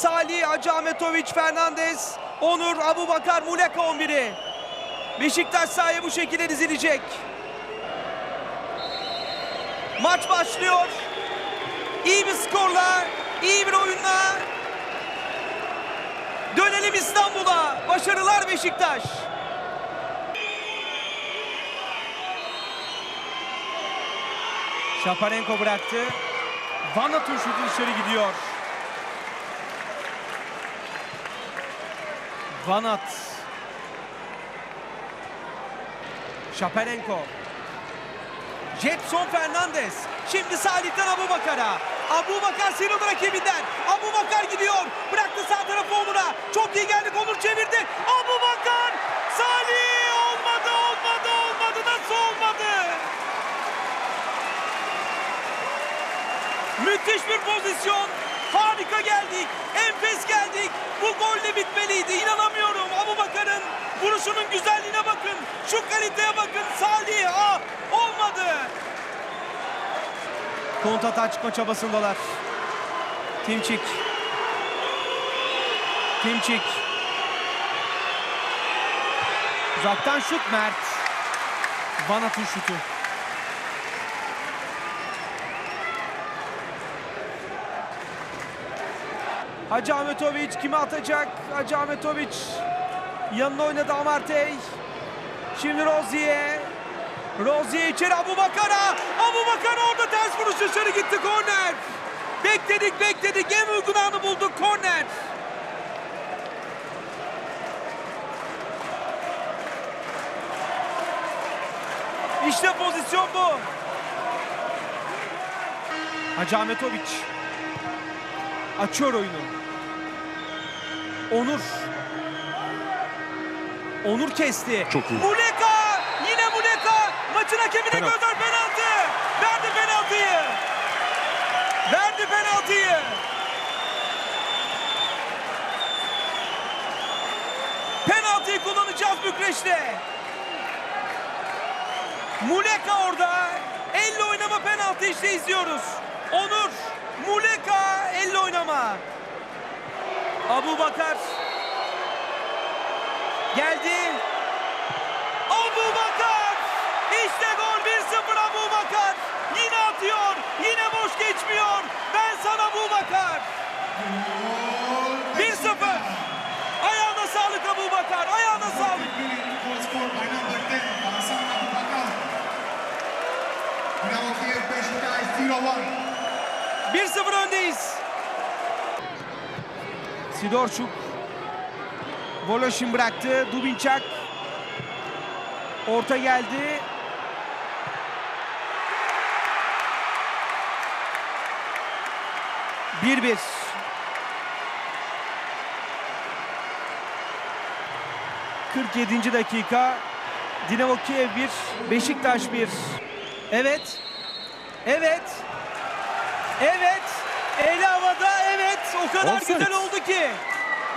Salih, Hacı Ahmetoviç, Fernandez, Onur, Abubakar, Muleka 11'i. Beşiktaş sahaya bu şekilde dizilecek. Maç başlıyor. İyi bir skorla, iyi bir oyunla. Dönelim İstanbul'a. Başarılar Beşiktaş. Şaparenko bıraktı. Vanat'ın şutu dışarı gidiyor. Vanat. Şaparenko. Jetson Fernandez. Şimdi Salih'ten Abubakar'a. Abubakar sıyrıldı rakibinden. Abubakar gidiyor. Bıraktı sağ tarafı Onur'a. Çok iyi geldik Onur çevirdi. Abubakar. Salih olmadı olmadı olmadı. Nasıl olmadı? Müthiş bir pozisyon. Harika geldik. Enfes geldik. Bu golle bitmeliydi. İnanamıyorum. Abubakar'ın vuruşunun güzelliğine bakın. Şu kaliteye bakın. Salih ah olmadı. Kontata çıkma çabasındalar. Timçik. Timçik. Uzaktan şut Mert. Vanat'ın şutu. Hacı Ahmetoviç kime atacak? Hacı Ahmetoviç yanına oynadı Amartey. Şimdi Rozier. Rozier içeri Abubakar'a. Abubakar orada ters vuruş dışarı gitti korner. Bekledik bekledik en uygun anı bulduk korner. İşte pozisyon bu. Hacı Ahmetoviç açıyor oyunu. Onur. Onur kesti. Çok iyi. Muleka! Yine Muleka! Maçın hakemine Penaltı. gözler penaltı! Verdi penaltıyı! Verdi penaltıyı! Penaltıyı kullanacağız Bükreş'te. Muleka orada. Elle oynama penaltı işte izliyoruz. Onur, Muleka elle oynama. Abu Bakar geldi. Abu Bakar! İşte gol 1-0 Abu Bakar. Yine atıyor. Yine boş geçmiyor. Ben sana Abu Bakar. 1-0. Ayağına sağlık Abu Bakar. Ayağına sağlık. Goal scored by number 10, Hasan Abubakar. Dinamo Kiev Beşiktaş 0-1. 1-0 öndeyiz. Sidorçuk. Voloşin bıraktı. Dubinçak. Orta geldi. Bir bir. ...47. dakika... ...Dinamo Kiev 1... ...Beşiktaş 1... ...evet... ...evet... Evet. Eli havada. O kadar Offside. güzel oldu ki.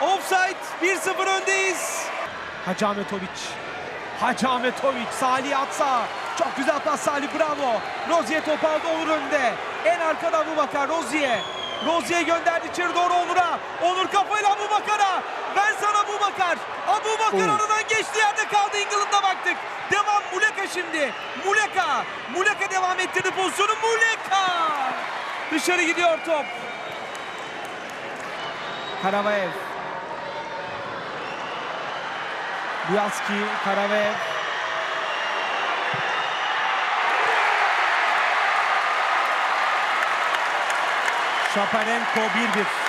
Offside. 1-0 öndeyiz. Hacı Ahmetoviç. Hacı Ahmetoviç. Salih atsa. Çok güzel pas Salih bravo. Rozier top aldı Onur önde. En arkada Abu Bakar. Rozier. Rozier gönderdi içeri doğru Onur'a. Onur kafayla Abu Bakar'a. Ben sana Abu Bakar. Abu Bakar Oh. aradan geçti yerde kaldı. England'a baktık. Devam Muleka şimdi. Muleka. Muleka devam ettirdi pozisyonu. Muleka. Dışarı gidiyor top. Karavaev. Buyaski, Karavaev. Şaparenko 1-1.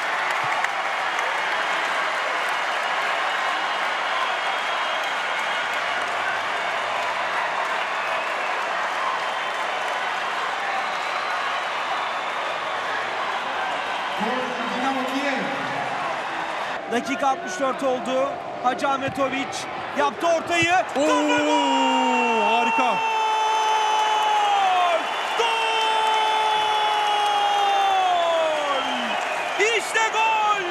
Dakika 64 oldu. Hacı Ahmetoviç yaptı ortayı. Oo, harika. Gol! İşte gol!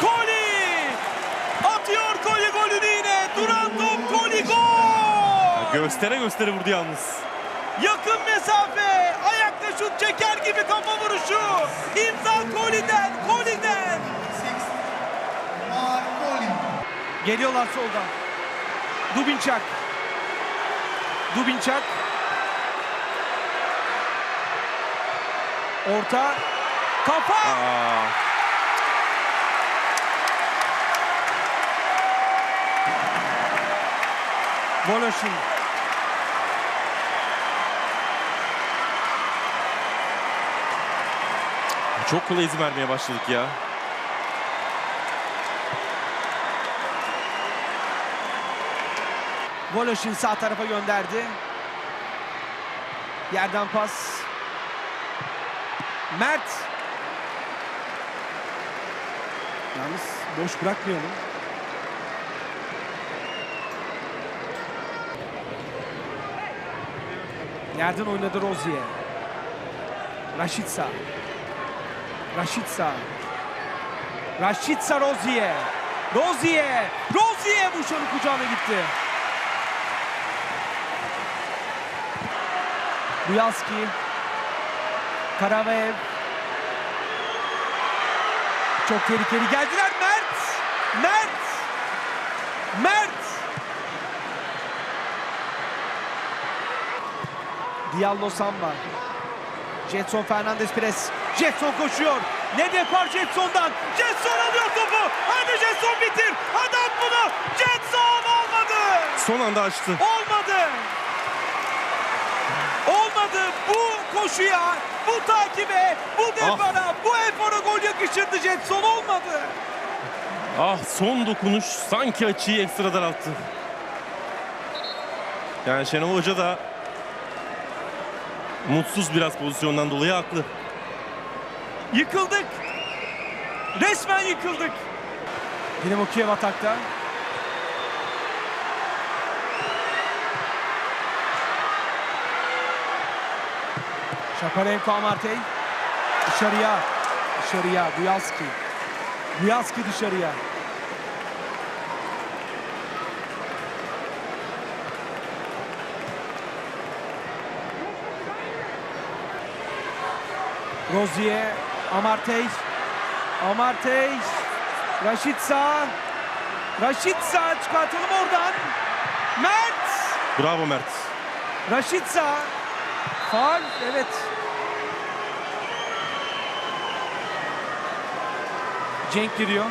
Koli! Atıyor Koli golünü yine. Duran top Koli gol! Göstere göstere vurdu yalnız. Yakın mesafe. Ayakta şut çeker gibi kafa vuruşu. İmza Koli'den, Koli'den. Geliyorlar soldan. Dubinçak. Dubinçak. Orta. Kafa. Aa, Voloşin. çok kolay izin vermeye başladık ya. Voloşin sağ tarafa gönderdi. Yerden pas. Mert. Yalnız boş bırakmayalım. Yerden oynadı Rozier. Raşitsa. Raşitsa. Raşitsa Rozier. Rozier. Rozier Buşan'ın kucağına gitti. Buyaski. Karavev. Çok tehlikeli geldiler. Mert. Mert. Mert. Diallo Samba. Jetson Fernandez pres. Jetson koşuyor. Ne depar Jetson'dan. Jetson alıyor topu. Hadi Jetson bitir. Hadi at bunu. Jetson olmadı. Son anda açtı. Olmadı. Koşuya, bu takibe, bu depara, bu efora gol yakışırdı Jetson olmadı. Ah son dokunuş sanki açıyı ekstra daralttı. Yani Şenol Hoca da mutsuz biraz pozisyondan dolayı haklı. Yıkıldık. Resmen yıkıldık. Dinamo Kiev atakta. Şaparenko Amartey. Dışarıya. Dışarıya. Buyaski. Buyaski dışarıya. Rozier, Amartey, Amartey, Raşitsa, Raşitsa çıkartalım oradan. Mert, Bravo Mert. Raşitsa, faal, evet. Cenk giriyor.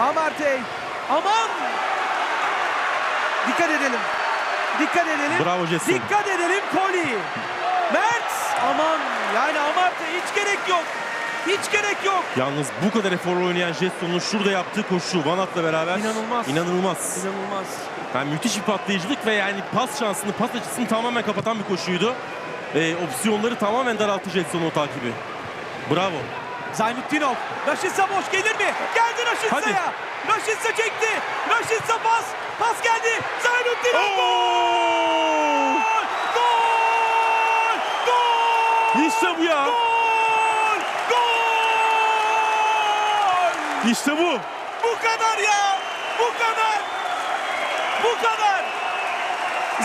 Amartey, aman! Dikkat edelim. Dikkat edelim. Bravo Jetson. Dikkat edelim Poli. Mert aman yani Amartya hiç gerek yok. Hiç gerek yok. Yalnız bu kadar eforlu oynayan Jetson'un şurada yaptığı koşu Vanat'la beraber İnanılmaz. inanılmaz. İnanılmaz. Yani müthiş bir patlayıcılık ve yani pas şansını, pas açısını tamamen kapatan bir koşuydu. Ee, opsiyonları tamamen daralttı Jetson'un takibi. Bravo. Zaynutdinov. Raşitsa boş gelir mi? Geldi Raşitsa'ya. Raşitsa çekti. Raşitsa pas. Pas geldi. Zaynutdinov gol! Gol! Gol! İşte bu ya. Gol! Gol! İşte bu. Bu kadar ya. Bu kadar. Bu kadar.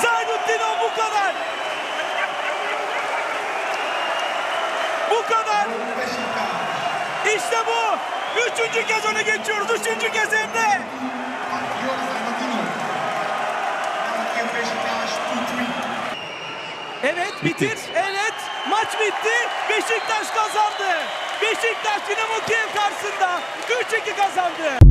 Zaynutdinov bu kadar. Bu kadar. İşte bu. Üçüncü kez öne geçiyoruz. Üçüncü kez hem de. Atlıyor Zaynutdinov. Dinamo Kiev Beşiktaş 2-3. Evet bitir. Evet maç bitti. Beşiktaş kazandı. Beşiktaş Dinamo Kiev karşısında 3-2 kazandı.